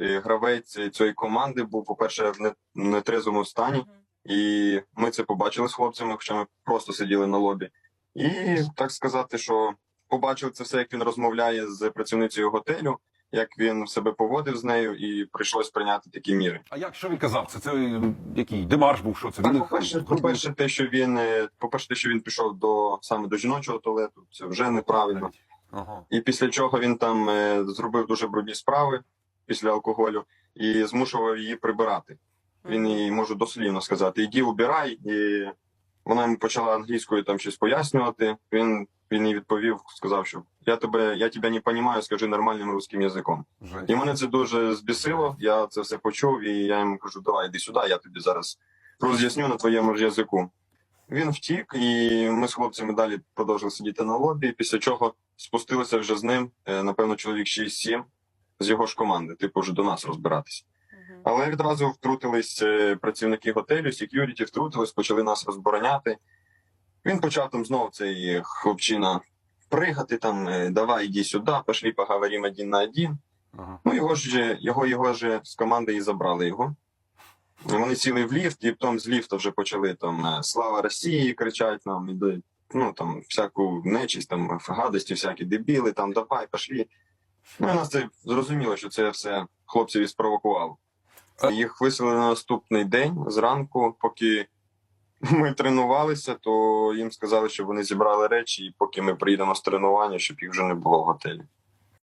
е, гравець цієї команди був, по-перше, в не- нетрезвому стані, і ми це побачили з хлопцями, хоча ми просто сиділи на лобі. І так сказати, що побачили це все, як він розмовляє з працівницею готелю, як він себе поводив з нею, і прийшлось прийняти такі міри. А як що він казав? Це це який демарш був? Що це? Так, Він по-перше, по-перше, те, що він е, по-перше, те, що він пішов до саме до жіночого туалету, це вже неправильно. Ага. І після чого він там е, зробив дуже брудні справи після алкоголю і змушував її прибирати. Він їй можу дослівно сказати: іди убирай, і вона йому почала англійською там щось пояснювати. Він він їй відповів, сказав, що я тебе, я тебе не розумію, скажи нормальним русським язиком. І мене це дуже збісило. Я це все почув, і я йому кажу: давай, іди сюди, я тобі зараз роз'ясню на твоєму ж язику. Він втік, і ми з хлопцями далі продовжили сидіти на лобі. Після чого спустилися вже з ним, е, напевно, чоловік 6-7 з його ж команди, типу, вже до нас розбиратися. Але відразу втрутились е, працівники готелю, секюріті втрутились, почали нас розбороняти. Він почав там знову цей хлопчина пригати, там, е, давай, іди сюди, пошли поговоримо один на один. Ага. Ну, його ж його, його ж з команди і забрали його. Вони сіли в ліфт, і потім з ліфта вже почали там е, Слава Росії кричать нам, і ну там всяку нечисть, там гадості, всякі дебіли, там давай, пошли. Ну, це зрозуміло, що це все хлопців і спровокувало. Їх виселили на наступний день зранку, поки ми тренувалися, то їм сказали, що вони зібрали речі, і поки ми приїдемо з тренування, щоб їх вже не було в готелі.